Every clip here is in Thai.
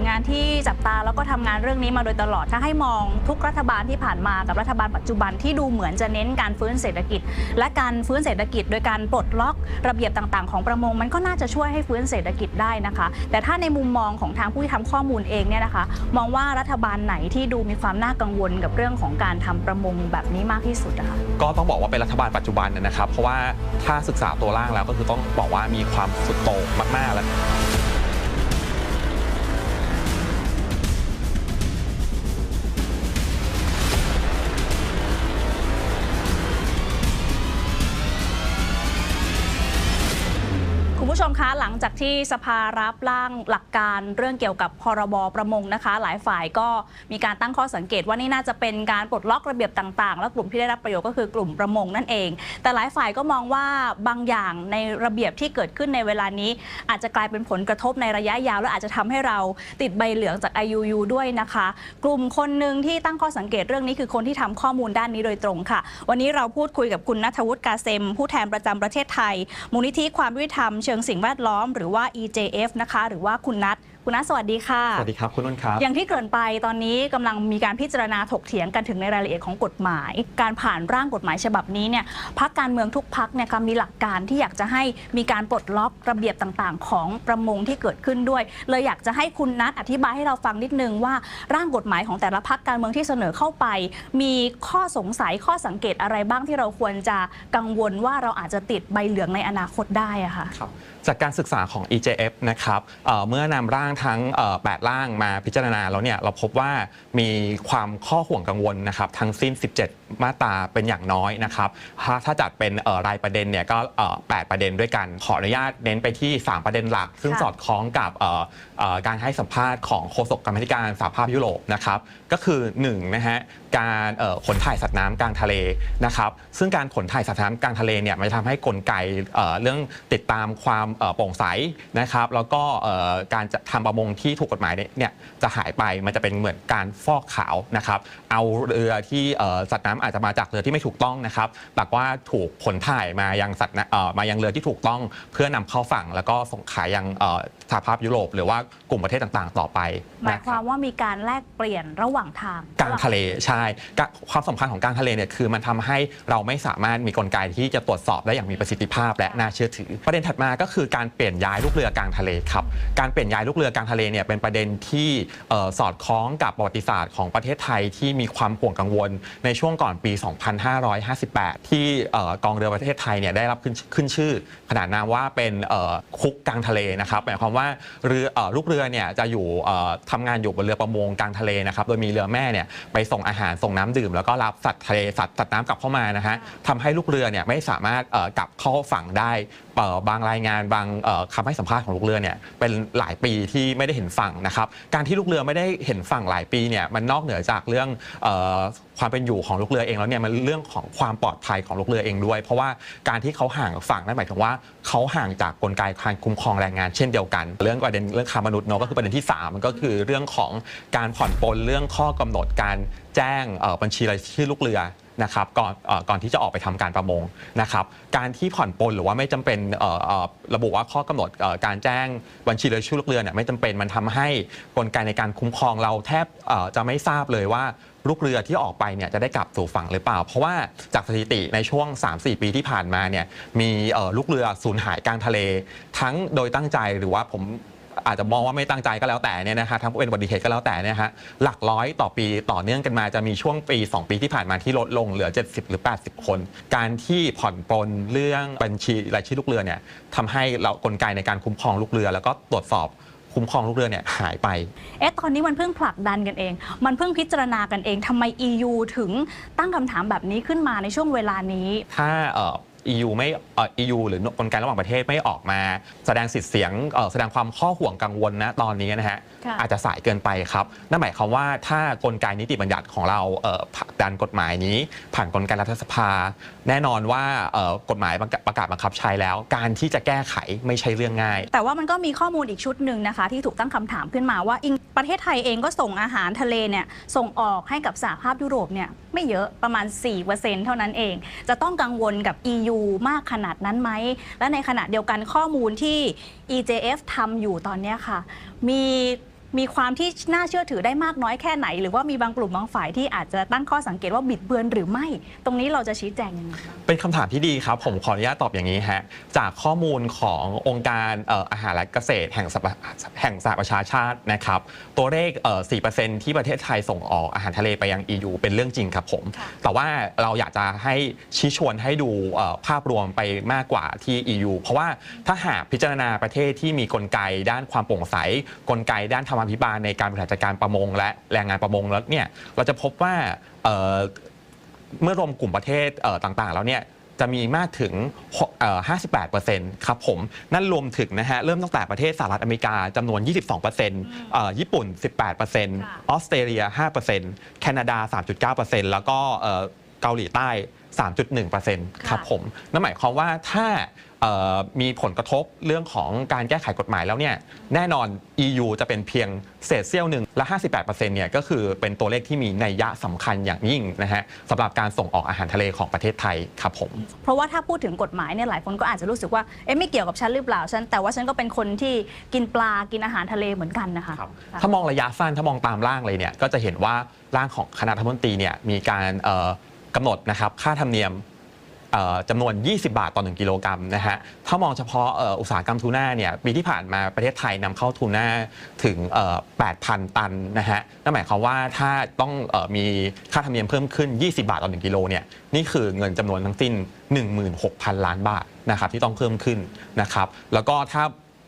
วยงานที่จับตาแล้วก็ทำงานเรื่องนี้มาโดยตลอด ถ้าให้มองทุกรัฐบาลที่ผ่านมากับรัฐบาลปัจจุบันที่ดูเหมือนจะเน้นการฟื้นเศรษฐกิจ และการฟื้นเศรษฐกิจ โดยการปลดล็อกระเบียบต่าง ๆ ของประมง มันก็น่าจะช่วยให้ฟื้นเศรษฐกิจได้นะคะ แต่ถ้าในมุมมองของทางผู้ที่ทำข้อมูลเองเนี่ยนะคะ มองว่ารัฐบาลไหนที่ดูมีความน่ากังวลกับเรื่องของการทำประมงแบบนี้มากที่สุดนะคะก็ต้องบอกว่าเป็นรัฐบาลปัจจุบันนะครับ เพราะว่าถ้าศึกษาตัวร่างแล้วก็คือต้องบอกว่ามีความสุดโต่งมากๆแล้ว ผู้ชมคะหลังจากที่สภารับร่างหลักการเรื่องเกี่ยวกับพรบประมงนะคะ หลายฝ่ายก็มีการตั้งข้อสังเกตว่านี่น่าจะเป็นการปลดล็อกระเบียบต่างๆ แล้วกลุ่มที่ได้รับประโยชน์ก็คือกลุ่มประมงนั่นเอง แต่หลายฝ่ายก็มองว่าบางอย่างในระเบียบที่เกิดขึ้นในเวลานี้ อาจจะกลายเป็นผลกระทบในระยะยาว และอาจจะทำให้เราติดใบเหลืองจาก IUU ด้วยนะคะ กลุ่มคนหนึ่งที่ตั้งข้อสังเกตเรื่องนี้คือคนที่ทำข้อมูลด้านนี้โดยตรงค่ะ วันนี้เราพูดคุยกับคุณนัทวุฒิกาเซม ผู้แทนประจำประเทศไทยมูลนิธิความยุติธรรมเชิงสิ่งแวดล้อม หรือว่า EJF นะคะ หรือว่าคุณนัทคุณนัทสวัสดีค่ะ สวัสดีครับคุณนุ่นครับ อย่างที่เกริ่นไปตอนนี้กำลังมีการพิจารณาถกเถียงกันถึงในรายละเอียดของกฎหมาย การผ่านร่างกฎหมายฉบับนี้เนี่ยพักการเมืองทุกพักเนี่ยค่ะมีหลักการที่อยากจะให้มีการปลดล็อกระเบียบต่างๆ ของประมงที่เกิดขึ้นด้วยเลยอยากจะให้คุณนัทอธิบายให้เราฟังนิดนึงว่าร่างกฎหมายของแต่ละพักการเมืองที่เสนอเข้าไป มีข้อสงสัยข้อสังเกตอะไรบ้างที่เราควรจะกังวลว่าเราอาจจะติดใบเหลืองในอนาคตได้อะค่ะครับจากการศึกษาของ EJF นะครับเอ่อเมื่อนำร่างทั้ง 8 ร่างมาพิจารณาแล้วเนี่ยเราพบว่ามีความข้อห่วงกังวลนะครับทั้งสิ้น 17 มาตราเป็นอย่างน้อยนะครับถ้าถ้าจัดเป็นเอ่อรายประเด็นเนี่ยก็เอ่อ8ประเด็นด้วยกัน ขออนุญาตเน้นไปที่ 3 ประเด็นหลัก ซึ่งค่ะสอดคล้องกับเอ่อเอ่อการให้สัมภาษณ์ของโฆษกกรรมาธิการสหภาพยุโรปนะครับก็คือ1นะฮะการเอ่อขนถ่ายสัตว์น้ำกลางทะเลนะครับซึ่งการขนถ่ายสัตว์น้ำกลางทะเลเนี่ยมันจะทำให้กลไกเอ่อเรื่องติดตามความเอ่อโปร่งใสนะครับแล้วก็เอ่อการจะทำประมงที่ถูกกฎหมายเนี่ยเนี่ยจะหายไปมันจะเป็นเหมือนการฟอกขาวนะครับเอาเรือที่เอ่อสัตว์น้ำอาจจะมาจากเรือที่ไม่ถูกต้องนะครับแต่ว่าถูกผลถ่ายมายังสัตว์มายังเรือที่ถูกต้อง เพื่อนำเข้าฝั่งแล้วก็ส่งขายยังเสหภาพยุโรป หรือว่ากลุ่มประเทศต่างๆ ต่อไปหมายนะครัวาบมว่ามีการแลกเปลี่ยนระหว่างทางกลางทะเลใช่กะความสำคัญของกลางทะเลเนี่ยคือมันทำให้เราไม่สามารถมีกลไกที่จะตรวจสอบได้อย่างมีประสิทธิภาพและน่าเชื่อถือ ประเด็นถัดมาก็คือการเปลี่ยนย้ายลูกเรือกลางทะเลครับการเปลี่ยนย้ายลูกเรือกลางทะเลเนี่ยเป็นประเด็นที่เอ่อสอดคล้องกับประวัติศาสตร์ของประเทศไทยที่มีความห่วงกังวลในช่วงก่อนปี 2558 ที่เอ่อกองเรือประเทศไทยเนี่ยได้รับขึ้นขึ้นชื่อ ขนาดนามว่าเป็นเอ่อคุกกลางทะเลนะครับหมายความว่าเรือเอ่อลูกเรือเนี่ยจะอยู่เอ่อทำงานอยู่บนเรือประมงกลางทะเลนะครับโดยมีเรือแม่เนี่ยไปส่งอาหารส่งน้ำดื่ม แล้วก็รับสัตว์ทะเลสัตว์สัตว์น้ำกลับเข้ามานะฮะทำให้ลูกเรือเนี่ยไม่สามารถเอ่อกลับเข้าฝั่งได้เอ่อ บางรายงานบางคำให้สัมภาษณ์ของลูกเรือเนี่ยเป็นหลายปีที่ไม่ได้เห็นฝั่งนะครับการที่ลูกเรือไม่ได้เห็นฝั่งหลายปีเนี่ยมันนอกเหนือจากเรื่องอความเป็นอยู่ของลูกเรือเองแล้วเนี่ยมันเรื่องของความปลอดภัยของลูกเรือเองด้วย เพราะว่าการที่เขาห่างฝั่งนั่นหมายถึงว่าเขาห่างจากกลไกการคุ้มครองแรงงานเช่นเดียวกัน เรื่องประเด็นเรื่องค้ามนุษย์เนาะก็คือประเด็นที่ 3 มันก็คือเรื่องของการผ่อนปลนเรื่องข้อกำหนดการแจ้งบัญชีรายชื่อลูกเรือ นะครับก่อนเอ่อก่อนที่จะออกไปทำการประมงนะครับการที่ผ่อนปลนหรือว่าไม่จำเป็นเอ่อเอ่อระบุว่าข้อกำหนดเอ่อการแจ้งบัญชีรายชื่อลูกเรือเนี่ยไม่จำเป็นมันทำให้กลไกในการคุ้มครองเราแทบเอ่อจะไม่ทราบเลยว่า ลูกเรือที่ออกไปเนี่ยจะได้กลับสู่ฝั่งหรือเปล่า เพราะว่าจากสถิติในช่วง 3-4 ปีที่ผ่านมาเนี่ยมีเอ่อลูกเรือสูญหายกลางทะเล ทั้งโดยตั้งใจหรือว่าผม อาจจะมองว่าไม่ตั้งใจก็แล้วแต่เนี่ยนะฮะทั้งเป็นอุบัติเหตุก็แล้วแต่เนี่ยฮะหลักร้อยต่อปีต่อเนื่องกันมาจะมีช่วงปี 2 ปีที่ผ่านมาที่ลดลงเหลือ 70 หรือ 80 คน การที่ผ่อนปลนเรื่องบัญชีรายชื่อลูกเรือเนี่ยทำให้เรากลไกในการคุ้มครองลูกเรือ แล้วก็ตรวจสอบคุ้มครองลูกเรือเนี่ยหายไป เอ๊ะ ตอนนี้มันเพิ่งผลักดันกันเอง มันเพิ่งพิจารณากันเอง ทำไม EU ถึงตั้งคำถามแบบนี้ขึ้นมาในช่วงเวลานี้ ถ้าเอ่อ EU ไม่เอ่อ EU หรือกลไกระหว่างประเทศไม่ออกมา แสดงสิทธิ์เสียงเอ่อแสดงความข้อห่วงกังวลนะตอนนี้นะฮะค่ะ อาจจะสายเกินไปครับนั่นหมายความว่าถ้ากลไกนิติบัญญัติของเราเอ่อผลักดันกฎหมายนี้ ผ่านกลไกรัฐสภา แน่นอนว่าเอ่อกฎหมายประกาศประกาศบังคับใช้แล้ว การที่จะแก้ไขไม่ใช่เรื่องง่าย แต่ว่ามันก็มีข้อมูลอีกชุดหนึ่งนะคะ ที่ถูกตั้งคำถามขึ้นมาว่าอิงประเทศไทยเองก็ส่งอาหารทะเลเนี่ยส่งออกให้กับสหภาพยุโรปเนี่ยไม่เยอะประมาณ 4%เท่านั้นเอง จะต้องกังวลกับ EU มากขนาดนั้นไหม และในขณะเดียวกันข้อมูลที่ EJF ทำอยู่ตอนนี้ค่ะ มี มีความที่น่าเชื่อถือได้มากน้อยแค่ไหน หรือว่ามีบางกลุ่มบางฝ่ายที่อาจจะตั้งข้อสังเกตว่าบิดเบือนหรือไม่ ตรงนี้เราจะชี้แจงยังไงเป็นคำถามที่ดีครับ ผมขออนุญาตตอบอย่างนี้ฮะจากข้อมูลขององค์การอออาหารและเกษตรแห่งสหแห่งสหประชาชาตินะครับ ตัวเลขเอ่อ4%ที่ประเทศไทยส่งออกอาหารทะเลไปยัง EU เป็นเรื่องจริงครับผม แต่ว่าเราอยากจะให้ชี้ชวนให้ดูภาพรวมไปมากกว่าที่ EU เพราะว่าถ้าหากพิจารณาประเทศที่มีกลไกด้านความโปร่งใสกลไกด้านธรรมาภิบาลในการบริหารจัดการประมง และแรงงานประมงแล้วเนี่ยเราจะพบว่าเอ่อเมื่อรวมกลุ่มประเทศเอ่อต่างๆ แล้วเนี่ยจะมีมากถึงเอ่อ58%ครับผม นั่นรวมถึงนะฮะ เริ่มตั้งแต่ประเทศสหรัฐอเมริกาจำนวน 22%เอ่อญี่ปุ่น 18%ออสเตรเลีย 5%แคนาดา 3.9%แล้วก็เอ่อเกาหลีใต้ 3.1%ครับผม นั่นหมายความว่าถ้าเอ่อ มีผลกระทบเรื่องของการแก้ไขกฎหมายแล้วเนี่ยแน่นอน EU จะเป็นเพียงเศษเสี้ยวหนึ่งและ 58%เนี่ยก็คือเป็นตัวเลขที่มีนัยยะสำคัญอย่างยิ่งนะฮะสำหรับการส่งออกอาหารทะเลของประเทศไทยครับผม เพราะว่าถ้าพูดถึงกฎหมายเนี่ยหลายคนก็อาจจะรู้สึกว่าเอ๊ะไม่เกี่ยวกับฉันหรือเปล่าฉันแต่ว่าฉันก็เป็นคนที่กินปลากินอาหารทะเลเหมือนกันนะคะครับค่ะถ้ามองระยะสั้นถ้ามองตามร่างเลยเนี่ยก็จะเห็นว่าร่างของคณะรัฐมนตรีเนี่ยมีการเอ่อกำหนดนะครับค่าธรรมเนียมเอ่อ จำนวน 20 บาทต่อ 1 กิโลกรัมนะฮะ ถ้ามองเฉพาะอุตสาหกรรมทูน่าเนี่ยปีที่ผ่านมาประเทศไทยนำเข้าทูน่าถึง 8,000 ตันนะฮะ นั่นหมายความว่าถ้าต้องออมีค่าธรรมเนียมเพิ่มขึ้น 20 บาทต่อ 1 กิโลเนี่ยนี่คือเงินจำนวนทั้งสิ้น 16,000 ล้านบาทนะครับที่ต้องเพิ่มขึ้นนะครับ แล้วก็ถ้า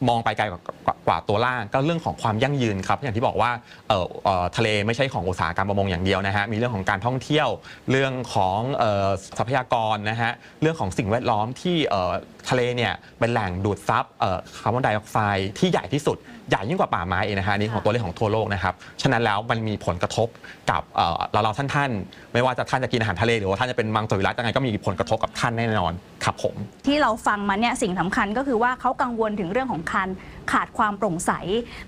มองไปไกลกว่ากว่าตัวล่างก็เรื่องของความยั่งยืนครับอย่างที่บอกว่าเอ่อเอ่อทะเลไม่ใช่ของอุตสาหกรรมประมงอย่างเดียวนะฮะมีเรื่องของการท่องเที่ยว เรื่องของเอ่อทรัพยากรนะฮะเรื่องของสิ่งแวดล้อมที่เอ่อทะเลเนี่ยเป็นแหล่งดูดซับเอ่อคาร์บอนไดออกไซด์ที่ใหญ่ที่สุดใหญ่ยิ่งกว่าป่าไม้เองนะฮะอันนี่ของตัวเลขของทั่วโลกนะครับฉะนั้นแล้วมันมีผลกระทบกับเอ่อเราเราท่านท่านๆ ไม่ว่าจะท่านจะกินอาหารทะเลหรือว่าท่านจะเป็นมังสวิรัตยังไงก็มีผลกระทบกับท่านแน่นอนครับผม ที่เราฟังมาเนี่ยสิ่งสำคัญก็คือว่าเขากังวลถึงเรื่องของคัญ ขาดความโปร่งใส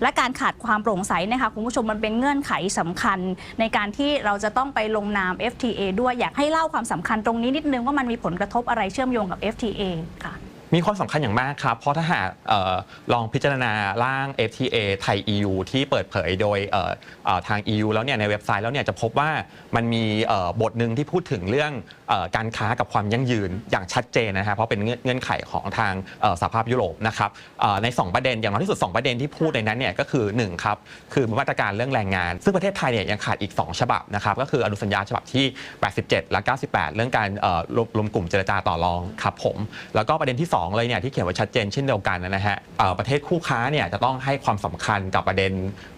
และการขาดความโปร่งใสนะคะคุณผู้ชมมันเป็นเงื่อนไขสำคัญ ในการที่เราจะต้องไปลงนาม FTA ด้วยอยากให้เล่าความสำคัญตรงนี้นิดนึงว่ามันมีผลกระทบอะไรเชื่อมโยงกับ FTA ค่ะ มีความสำคัญอย่างมากครับ เพราะถ้าหากเออลองพิจารณาร่าง FTA ไทย EU ที่เปิดเผยโดยเอ่อเอ่อทาง EU แล้วเนี่ยในเว็บไซต์แล้วเนี่ยจะพบว่ามันมีเอ่อบทหนึ่งที่พูดถึงเรื่องเอ่อการค้ากับความยั่งยืนอย่างชัดเจนนะฮะเพราะเป็นเงื่อนเงื่อนไขของทางเอ่อสหภาพยุโรปนะครับเอ่อใน 2 ประเด็นอย่างน้อยที่สุด 2 ประเด็นที่พูดในนั้นเนี่ยก็คือ1ครับคือมาตรการเรื่องแรงงาน ซึ่งประเทศไทยเนี่ยยังขาดอีก 2 ฉบับนะครับก็คืออนุสัญญาฉบับที่ 87 และ 98 เรื่องการเอ่อรวมรวมกลุ่มเจรจาต่อรองครับผมแล้วก็ประเด็นที่ 2เลยเนี่ยที่เขียนไว้ชัดเจนเช่นเดียวกันนะฮะเอ่อประเทศคู่ค้าเนี่ยจะต้องให้ความสำคัญกับประเด็น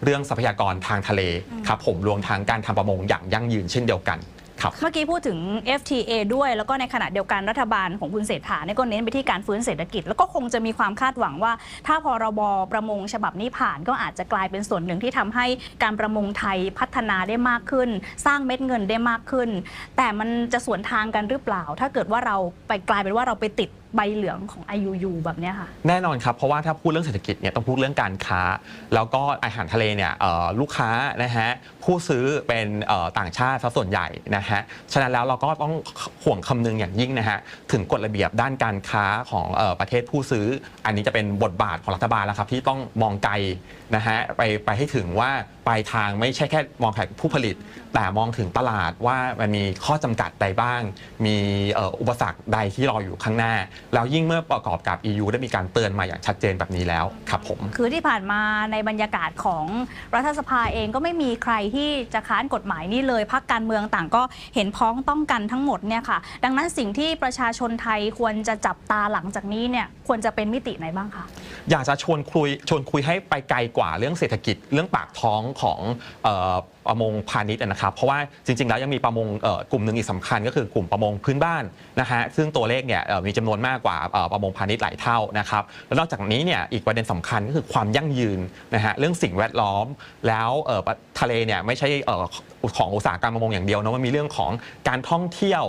เรื่องทรัพยากรทางทะเลครับผมรวมทั้งการทำประมงอย่างยั่งยืนเช่นเดียวกันครับเมื่อกี้พูดถึง FTA ด้วย แล้วก็ในขณะเดียวกันรัฐบาลของคุณเศรษฐาเนี่ยก็เน้นไปที่การฟื้นเศรษฐกิจ แล้วก็คงจะมีความคาดหวังว่า ถ้าพรบประมงฉบับนี้ผ่านก็อาจจะกลายเป็นส่วนหนึ่งที่ทำให้การประมงไทยพัฒนาได้มากขึ้น สร้างเม็ดเงินได้มากขึ้น แต่มันจะสวนทางกันหรือเปล่า ถ้าเกิดว่าเราไปกลายเป็นว่าเราไปติดใบเหลืองของ IUU แบบเนี้ยค่ะ แน่นอนครับ เพราะว่าถ้าพูดเรื่องเศรษฐกิจเนี่ยต้องพูดเรื่องการค้า แล้วก็อาหารทะเลเนี่ยเอ่อลูกค้านะฮะผู้ซื้อเป็นเอ่อต่างชาติซะส่วนใหญ่นะฮะฉะนั้นแล้วเราก็ต้องห่วงคำนึงอย่างยิ่งนะฮะถึงกฎระเบียบด้านการค้าของเอ่อประเทศผู้ซื้อ อันนี้จะเป็นบทบาทของรัฐบาลแล้วครับที่ต้องมองไกลนะฮะไปไปให้ถึงว่าปลายทางไม่ใช่แค่มองแค่ผู้ผลิต แต่มองถึงตลาดว่ามันมีข้อจำกัดใดบ้าง มีเอ่ออุปสรรคใดที่รออยู่ข้างหน้าแล้วยิ่งเมื่อประกอบกับ EU ได้มีการเตือนมาอย่างชัดเจนแบบนี้แล้วครับผม คือที่ผ่านมาในบรรยากาศของรัฐสภาเองก็ไม่มีใครที่จะค้านกฎหมายนี้เลยพักการเมืองต่างก็เห็นพ้องต้องกันทั้งหมดเนี่ยค่ะ ดังนั้นสิ่งที่ประชาชนไทยควรจะจับตาหลังจากนี้เนี่ยควรจะเป็นมิติไหนบ้างคะ อยากจะชวนคุยชวนคุยให้ไปไกลกว่าเรื่องเศรษฐกิจเรื่องปากท้องของประมงพาณิชย์นะครับ เพราะว่าจริง ๆ แล้วยังมีประมงกลุ่มหนึ่งอีกสำคัญก็คือกลุ่มประมงพื้นบ้านนะฮะซึ่งตัวเลขเนี่ยมีจำนวนมากกว่าประมงพาณิชย์หลายเท่านะครับแล้วนอกจากนี้เนี่ยอีกประเด็นสำคัญก็คือความยั่งยืนนะฮะเรื่องสิ่งแวดล้อมแล้วทะเลเนี่ยไม่ใช่ของอุตสาหกรรมประมงอย่างเดียวนะมันมีเรื่องของการท่องเที่ยว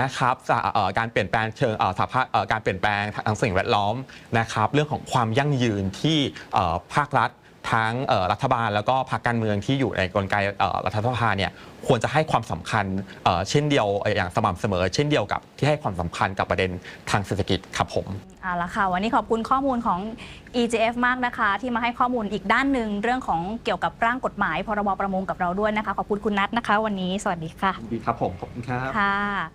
นะครับสะเอ่อการเปลี่ยนแปลงเชิงเอ่อสภาพเอ่อการเปลี่ยนแปลงทางสิ่งแวดล้อมนะครับเรื่องของความยั่งยืนที่เอ่อภาครัฐทั้งเอ่อรัฐบาลแล้วก็พรรคการเมืองที่อยู่ในกลไกเอ่อรัฐสภาเนี่ยควรจะให้ความสำคัญเอ่อเช่นเดียวเอ่ออย่างสม่ำเสมอ เช่นเดียวกับที่ให้ความสำคัญกับประเด็นทางเศรษฐกิจครับผมเอาละค่ะ วันนี้ขอบคุณข้อมูลของ EJF มากนะคะ ที่มาให้ข้อมูลอีกด้านหนึ่งเรื่องของเกี่ยวกับร่างกฎหมายพรบประมงกับเราด้วยนะคะ ขอบคุณคุณนัทนะคะ วันนี้สวัสดีค่ะดีครับผมขอบคุณครับค่ะ